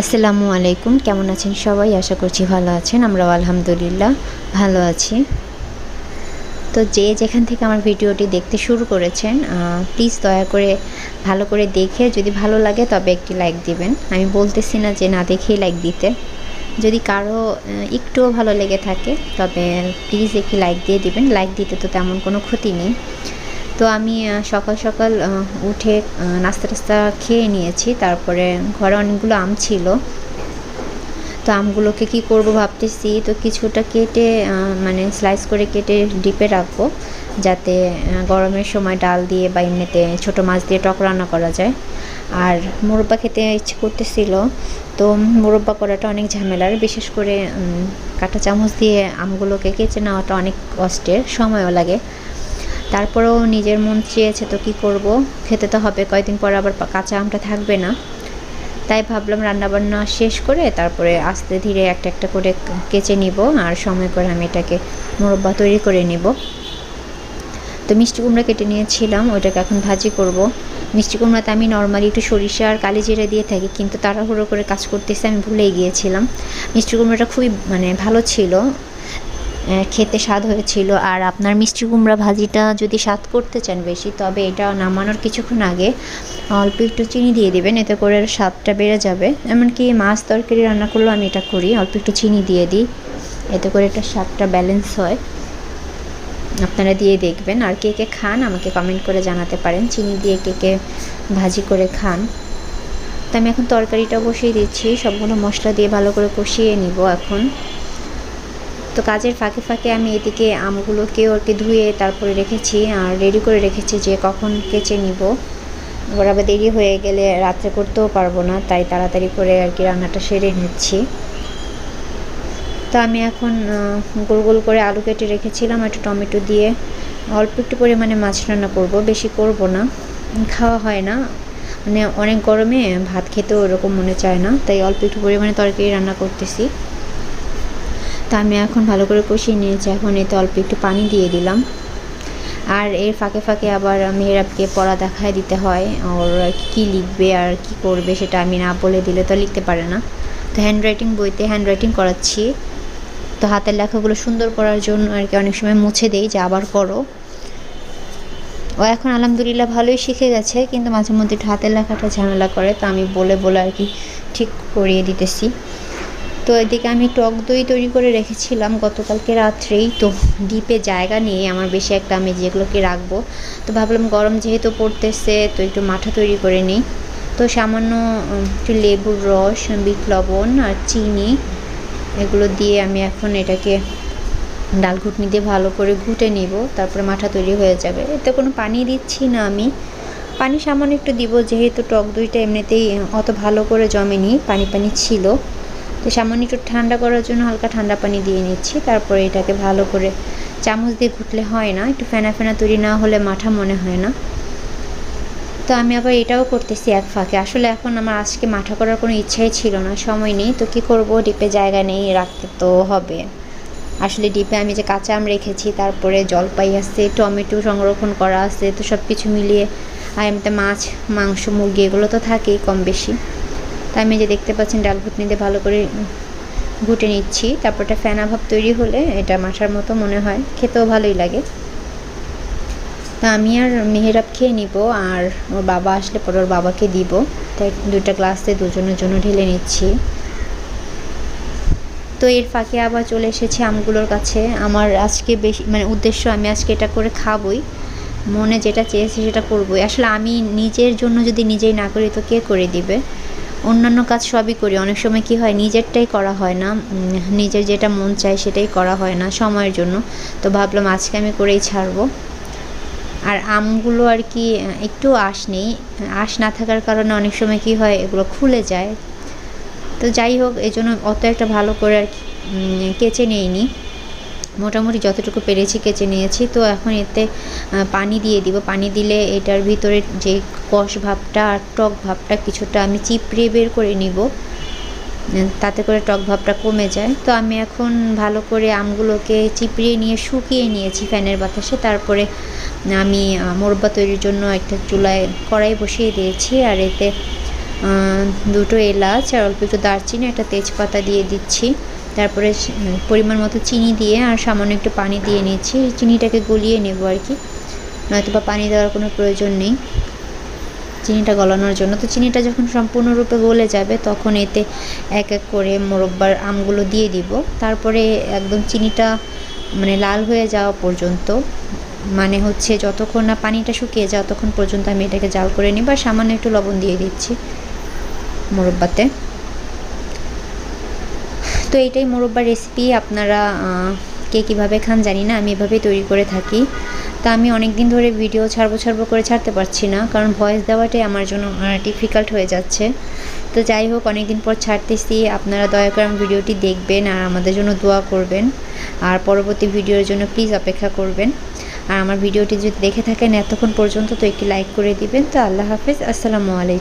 আসসালামু আলাইকুম, কেমন আছেন সবাই? আশা করছি ভালো আছেন, আমরাও আলহামদুলিল্লাহ ভালো আছি। তো যে যেখান থেকে আমার ভিডিওটি দেখতে শুরু করেছেন প্লিজ দয়া করে ভালো করে দেখে, যদি ভালো লাগে তবে একটি লাইক দিবেন। আমি বলতেছি না যে না দেখেই লাইক দিতে। যদি কারও একটুও ভালো লেগে থাকে, তবে প্লিজ একটি লাইক দিয়ে দিবেন। লাইক দিতে তো তেমন কোনো ক্ষতি নেই। তো আমি সকাল সকাল উঠে নাস্তা টাস্তা খেয়ে নিয়েছি। তারপরে ঘরে অনেকগুলো আম ছিল। তো আমগুলোকে কি করব ভাবতেছি, তো কিছুটা কেটে মানে স্লাইস করে কেটে ডিপে রাখব। যাতে গরমের সময় ডাল দিয়ে বা এমনিতে ছোটো মাছ দিয়ে টক রান্না করা যায়। আর মোরব্বা খেতে ইচ্ছে করতেছিল। তো মোরব্বা করাটা অনেক ঝামেলার। বিশেষ করে কাঁটা চামচ দিয়ে আমগুলোকে কেচে নেওয়াটা অনেক কষ্টের। সময়ও লাগে। তারপরেও নিজের মন চেয়েছে তো কি করব? খেতে তো হবে কয়েকদিন পর আবার কাঁচা আমটা থাকবে না। তাই ভাবলাম রান্নাবান্না শেষ করে তারপরে আস্তে ধীরে একটা একটা করে কেচে নিব আর সময় করে আমি এটাকে মোরব্বা তৈরি করে নিব। তো মিষ্টি কুমড়া কেটে নিয়েছিলাম, ওইটাকে এখন ভাজি করব। মিষ্টি কুমড়াতে আমি নর্মালি একটু সরিষা আর কালি জিরে দিয়ে থাকি, কিন্তু তাড়াহুড়ো করে কাজ করতেছে আমি ভুলেই গিয়েছিলাম। মিষ্টি কুমড়াটা খুবই মানে ভালো ছিল খেতে স্বাদ হয়েছিল। আর আপনার মিষ্টি কুমড়া ভাজিটা যদি স্বাদ করতে চান বেশি, তবে এটা নামানোর কিছুক্ষণ আগে অল্প একটু চিনি দিয়ে দেবেন, এতে করে স্বাদটা বেড়ে যাবে। এমনকি মাছ তরকারি রান্না করলেও আমি এটা করি, অল্প একটু চিনি দিয়ে দিই, এতে করে এটা স্বাদটা ব্যালেন্স হয়। আপনারা দিয়ে দেখবেন আর কে কে খান আমাকে কমেন্ট করে জানাতে পারেন, চিনি দিয়ে কে কে ভাজি করে খান। তো আমি এখন তরকারিটা বসিয়ে দিচ্ছি, সবগুলো মশলা দিয়ে ভালো করে কষিয়ে নিব এখন। তো কাজের ফাঁকে ফাঁকে আমি এদিকে আমগুলোকেও আর কি ধুয়ে তারপরে রেখেছি, আর রেডি করে রেখেছি যে কখন কেচে নিব। এবার আবার দেরি হয়ে গেলে রাত্রে করতেও পারব না, তাই তাড়াতাড়ি করে আর কি রান্নাটা সেরে নিচ্ছি। তো আমি এখন গোল গোল করে আলু কেটে রেখেছিলাম, একটু টমেটো দিয়ে। অল্প একটু পরিমাণে মাছ রান্না করব, বেশি করব না। খাওয়া হয় না। মানে অনেক গরমে ভাত খেতেও ওরকম মনে চায় না, তাই অল্প একটু পরিমাণে তরকারি রান্না করতেছি। তা আমি এখন ভালো করে কষিয়ে নিয়েছি। এখন এতে অল্প একটু পানি দিয়ে দিলাম। আর এর ফাঁকে ফাঁকে আবার মেয়েরাবকে পড়া দেখায় দিতে হয়, ওর কি লিখবে আর কি করবে সেটা আমি না বলে দিলে তো লিখতে পারে না। তো হ্যান্ড রাইটিং বইতে হ্যান্ড রাইটিং করাচ্ছি। তো হাতের লেখাগুলো সুন্দর করার জন্য আর কি অনেক সময় মুছে দেই যে আবার করো। ও এখন আলহামদুলিল্লাহ ভালোই শিখে গেছে, কিন্তু মাঝে মধ্যে একটু হাতের লেখাটা ঝামেলা করে, তো আমি বলে বলে আর কি ঠিক করিয়ে দিতেছি। তো এদিকে আমি টক দই তৈরি করে রেখেছিলাম গতকালকে রাত্রেই। তো ডিপে জায়গা নিয়ে আমার বেশি একটা আমি যেগুলোকে রাখব। তো ভাবলাম গরম যেহেতু পড়তেছে, তো একটু মাঠা তৈরি করে নিই। তো সামান্য একটু লেবুর রস, বিট লবণ আর চিনি এগুলো দিয়ে আমি এখন এটাকে ডাল ঘুটনি দিয়ে ভালো করে ঘুটে নিব, তারপরে মাঠা তৈরি হয়ে যাবে। এতে কোনো পানি দিচ্ছি না আমি। পানি সামান্য একটু দিব, যেহেতু টক দইটা এমনিতেই অত ভালো করে জমেনি, পানি পানি ছিল। তো সামান্য একটু ঠান্ডা করার জন্য হালকা ঠান্ডা পানি দিয়ে নিচ্ছি। তারপরে এটাকে ভালো করে চামচ দিয়ে ঘুটলে হয় না, একটু ফেনা ফেনা তৈরি না হলে মাঠা মনে হয় না। তো আমি আবার এটাও করতেছি এক ফাঁকে। আসলে এখন আমার আজকে মাঠা করার কোনো ইচ্ছাই ছিল না, সময় নেই। তো কি করব? ডিপে জায়গা নেই, রাখতে তো হবে। আসলে ডিপে আমি যে কাঁচা আম রেখেছি, তারপরে জলপাই আছে, টমেটো সংরক্ষণ করা আছে, তো সব কিছু মিলিয়ে আর এমনিতে মাছ, মাংস, মুরগি এগুলো তো থাকেই কম বেশি। তাই আমি যে দেখতে পাচ্ছেন ডাল ঘুটনি দিয়ে ভালো করে ঘুটে নিচ্ছি। তারপর একটা ফেনা ভাব তৈরি হলে এটা মাঠার মতো মনে হয়। খেতেও ভালোই লাগে। তা আমি আর মেহেরাব খেয়ে নিব আর ওর বাবা আসলে পরে ওর বাবাকে দিব। তাই দুটা গ্লাসে দুজনের জন্য ঢেলে নিচ্ছি। তো এর ফাঁকে আবার চলে এসেছে আমগুলোর কাছে। আমার আজকে বেশি মানে উদ্দেশ্য আমি আজকে এটা করে খাবই। মনে যেটা চেয়েছি সেটা করবোই। আসলে আমি নিজের জন্য যদি নিজেই না করি তো কে করে দিবে? অন্যান্য কাজ সবই করি। অনেক সময় কি হয়, নিজেরটাই করা হয় না। নিজের যেটা মন চায় সেটাই করা হয় না সময়ের জন্য। তো ভাবলাম আজকে আমি করেই ছাড়বো। আর আমগুলো আর কি একটু আঁশ নেই। আঁশ না থাকার কারণে অনেক সময় কি হয়, এগুলো খুলে যায়। তো যাই হোক এই জন্য অত একটা ভালো করে আর কি কেচে নিইনি। মোটামুটি যতটুকু পেরেছি কেচে নিয়েছি। তো এখন এতে পানি দিয়ে দিব। পানি দিলে এটার ভিতরে যে কষ ভাবটা আর টক ভাবটা কিছুটা আমি চিপড়ে বের করে নিব। তাতে করে টক ভাবটা কমে যায়। তো আমি এখন ভালো করে আমগুলোকে চিপড়িয়ে নিয়ে শুকিয়ে নিয়েছি ফ্যানের বাতাসে। তারপরে আমি মোরব্বা তৈরির জন্য একটা চুলায় কড়াই বসিয়ে দিয়েছি। আর এতে দুটো এলাচ আর অল্প একটু দারচিনি, একটা তেজপাতা দিয়ে দিচ্ছি। তারপরে পরিমাণ মতো চিনি দিয়ে আর সামান্য একটু পানি দিয়ে নিচ্ছি চিনিটাকে গলিয়ে নেব আর কি। নয়তো বা পানি দেওয়ার কোনো প্রয়োজন নেই। চিনিটা গলানোর জন্য। তো চিনিটা যখন সম্পূর্ণরূপে গলে যাবে, তখন এতে এক এক করে মোরব্বার আমগুলো দিয়ে দিব। তারপরে একদম চিনিটা মানে লাল হয়ে যাওয়া পর্যন্ত মানে হচ্ছে যতক্ষণ না পানিটা শুকিয়ে যায়, ততক্ষণ পর্যন্ত আমি এটাকে জাল করে নিই বা সামান্য একটু লবণ দিয়ে দিচ্ছি মোরব্বাতে। তো এইটাই মোরব্বার রেসিপি আপনারা কে কীভাবে খান জানি না, আমি এভাবেই তৈরি করে থাকি। তা আমি অনেক দিন ধরে ভিডিও ছাড়বো ছাড়বো করে ছাড়তে পারছি না, কারণ ভয়েস দেওয়াটাই আমার জন্য ডিফিকাল্ট হয়ে যাচ্ছে। তো যাই হোক অনেক দিন পর ছাড়তেছি, আপনারা দয়া করে আমার ভিডিওটি দেখবেন আর আমাদের জন্য দোয়া করবেন। আর পরবর্তী ভিডিওর জন্য প্লিজ অপেক্ষা করবেন। আর আমার ভিডিওটি যদি দেখে থাকেন এতক্ষণ পর্যন্ত তো একটি লাইক করে দিবেন। তো আল্লাহ হাফেজ, আসসালামু আলাইকুম।